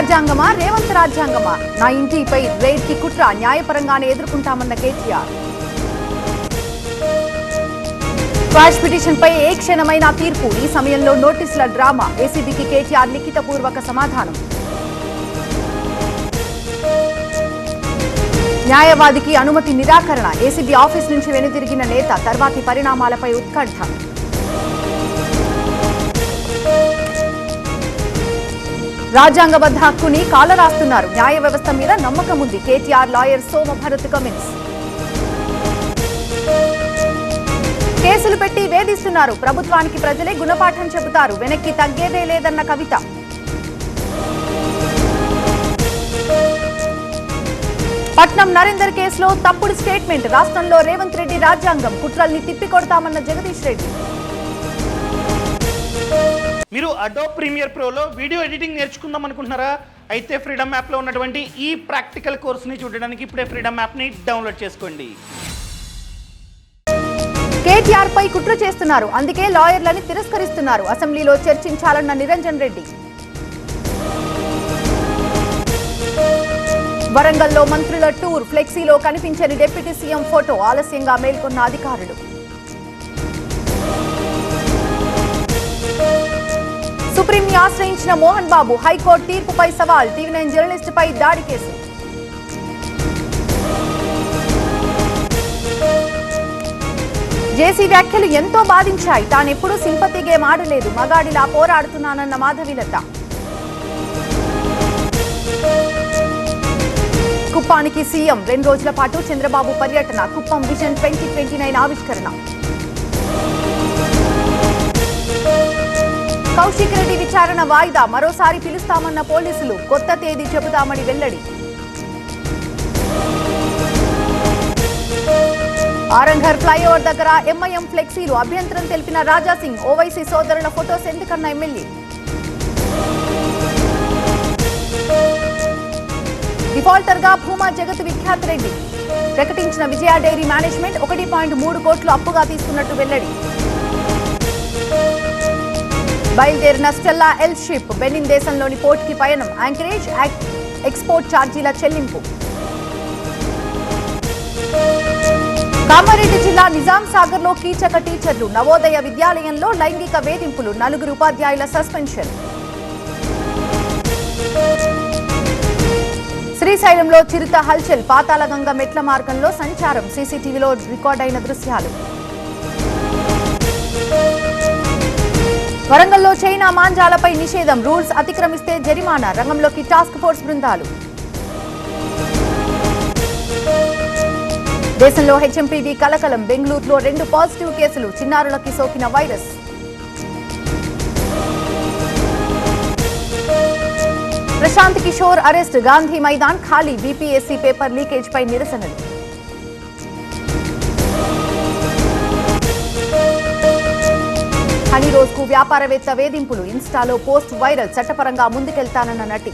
రాజ్యాంగమా? రేవంత్ రాజ్యాంగమా? నా ఇంటిపై రేడ్కి కుట్ర న్యాయపరంగానే ఎదుర్కొంటామన్న కేటీఆర్ క్వాష్ పిటిషన్ పై ఏ క్షణమైన తీర్పు? ఈ సమయంలో నోటీసుల డ్రామా. ఏసీబీకి కేటీఆర్ లిఖితపూర్వక సమాధానం. న్యాయవాదికి అనుమతి నిరాకరణ. ఏసీబీ ఆఫీస్ నుంచి వెనుదిరిగిన నేత తర్వాతి పరిణామాలపై ఉత్కంఠ. రాజ్యాంగబద్ధ హక్కుని కాలరాస్తున్నారు. న్యాయ వ్యవస్థ మీద నమ్మకం ఉంది. కేటీఆర్ లాయర్ సోమ భరత్ కమిన్స్. కేసులు పెట్టి వేధిస్తున్నారు. ప్రభుత్వానికి ప్రజలే గుణపాఠం చెబుతారు. వెనక్కి తగ్గేదే లేదన్న కవిత. పట్నం నరేందర్ కేసులో తప్పుడు స్టేట్మెంట్. రాష్ట్రంలో రేవంత్ రెడ్డి రాజ్యాంగం. కుట్రల్ని తిప్పికొడతామన్న జగదీష్ రెడ్డి. మీరు అడో ప్రీమియర్ ప్రోలో వీడియో ఎడిటింగ్ నేర్చుకుందాం అనుకుంటున్నారా? అయితే ఫ్రీడమ్ యాప్లో ఉన్నటువంటి ఈ ప్రాక్టికల్ కోర్స్ని చూడడానికి ఇప్పుడే ఫ్రీడమ్ యాప్ని డౌన్లోడ్ చేసుకోండి. కేటీఆర్ పై కుట్ర చేస్తున్నారు. అందుకే లాయర్లని తిరస్కరిస్తున్నారు. అసెంబ్లీలో చర్చించాలన్న నిరంజన్ రెడ్డి. వరంగల్లో మంత్రుల టూర్ ఫ్లెక్సీలో కనిపించని డిప్యూటీ సీఎం ఫోటో ఆలస్యంగా మేల్కొన్న అధికారులు. ఆశ్రయించిన మోహన్ బాబు హైకోర్టు తీర్పుపై సవాల్. టీవీ నైన్ జర్నలిస్టుపై దాడి కేసు. జేసీ వ్యాఖ్యలు ఎంతో బాధించాయి. తానెప్పుడూ సింపతి గేమ్ ఆడలేదు. మగాడిలా పోరాడుతున్నానన్న మాధవిలత కుప్పానికి సీఎం. రెండు రోజుల పాటు చంద్రబాబు పర్యటన. Kuppam vision twenty twenty nine ఆవిష్కరణ. కౌశిక్ రెడ్డి విచారణ వాయిదా. మరోసారి పిలుస్తామన్న పోలీసులు కొత్త తేదీ చెబుతామని వెల్లడి. ఆరంఘర్ ఫ్లైఓవర్ దగ్గర ఎంఐఎం ఫ్లెక్సీలు. అభ్యంతరం తెలిపిన రాజాసింగ్ ఓవైసీ సోదరుల ఫొటోస్ ఎందుకన్న ఎమ్మెల్యే డిఫాల్టర్గా భూమా జగత్ విఖ్యాత్ రెడ్డి. ప్రకటించిన విజయ డైరీ మేనేజ్మెంట్ ఒకటి పాయింట్ మూడు కోట్లు అప్పుగా తీసుకున్నట్టు వెల్లడి. బయలుదేరిన స్టెల్లా ఎల్ షిప్ బెనిన్ దేశంలోని పోర్టుకి పయనం. యాంకరేజ్ ఎక్స్పోర్ట్ ఛార్జీల చెల్లింపు. కామారెడ్డి జిల్లా నిజాం సాగర్లో కీచక టీచర్లు నవోదయ విద్యాలయంలో లైంగిక వేధింపులు నలుగురు ఉపాధ్యాయుల సస్పెన్షన్. శ్రీశైలంలో చిరుత హల్చల్ పాతాళగంగ మెట్ల మార్గంలో సంచారం. సీసీటీవీలో రికార్డైన దృశ్యాలు. వరంగల్లో చైనా మాంజాలపై నిషేధం. రూల్స్ అతిక్రమిస్తే జరిమానా. రంగంలోకి టాస్క్ ఫోర్స్ బృందాలు. దేశంలో హెచ్ఎంపీవీ కలకలం. బెంగళూరులో రెండు పాజిటివ్ కేసులు. చిన్నారులకి సోకిన వైరస్. ప్రశాంత్ కిషోర్ అరెస్ట్. గాంధీ మైదాన్ ఖాళీ. బీపీఎస్సీ పేపర్ లీకేజ్ పై నిరసనలు. రోజుకు వ్యాపారవేత్త వేధింపులు. ఇన్స్టాలో పోస్ట్ వైరల్. చట్టపరంగా ముందుకెళ్తానన్న నటి.